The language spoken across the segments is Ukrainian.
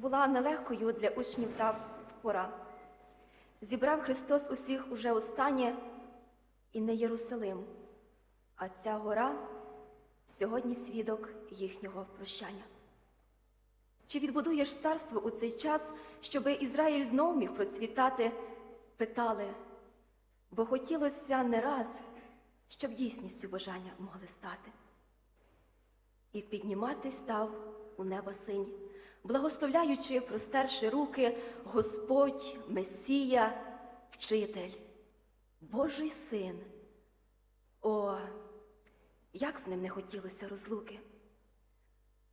була нелегкою для учнів та пора. Зібрав Христос усіх уже останнє і не Єрусалим, а ця гора сьогодні свідок їхнього прощання. Чи відбудуєш царство у цей час, щоби Ізраїль знов міг процвітати? Питали, бо хотілося не раз, щоб дійсністю бажання могли стати. І піднімати став у небо синь, благословляючи, простерши руки, Господь, Месія, Вчитель, Божий син. О, як з ним не хотілося розлуки.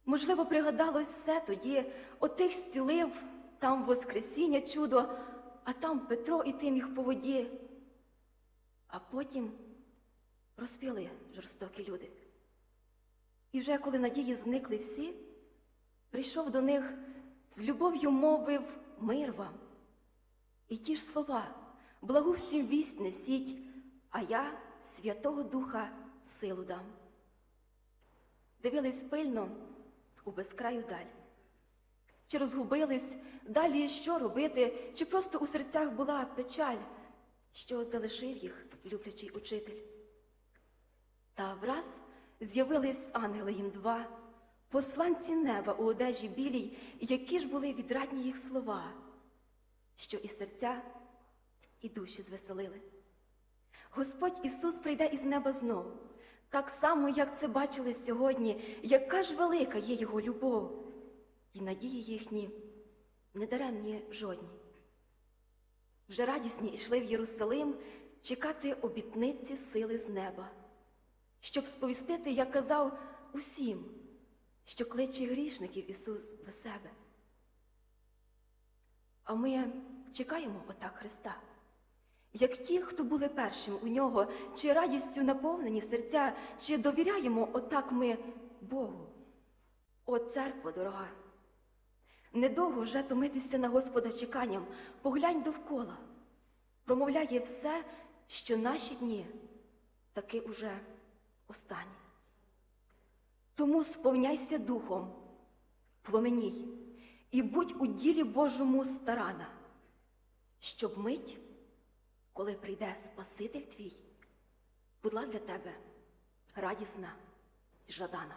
Можливо, пригадалось все тоді, отих зцілив, там Воскресіння чудо, а там Петро і тим їх по воді. А потім розп'яли жорстокі люди. І вже коли надії зникли всі, прийшов до них з любов'ю мовив мир вам. І ті ж слова, благу всім вість несіть, а я Святого Духа силу дам. Дивились пильно у безкраю даль. Чи розгубились далі що робити, чи просто у серцях була печаль, що залишив їх люблячий учитель. Та враз з'явились ангели їм два, посланці неба у одежі білій, які ж були відрадні їх слова, що і серця, і душі звеселили. Господь Ісус прийде із неба знов, так само, як це бачили сьогодні, яка ж велика є Його любов, і надії їхні недаремні жодні. Вже радісні йшли в Єрусалим чекати обітниці сили з неба, щоб сповістити, як казав, усім, що кличе грішників Ісус до себе. А ми чекаємо отак Христа, як ті, хто були першим у нього, чи радістю наповнені серця, чи довіряємо отак ми Богу. О, церква дорога! Недовго вже томитися на Господа чеканням, поглянь довкола, промовляє все, що наші дні таки уже останні. Тому сповняйся духом, пломеній, і будь у ділі Божому старана, щоб мить, коли прийде Спаситель твій, була для тебе радісна і жадана.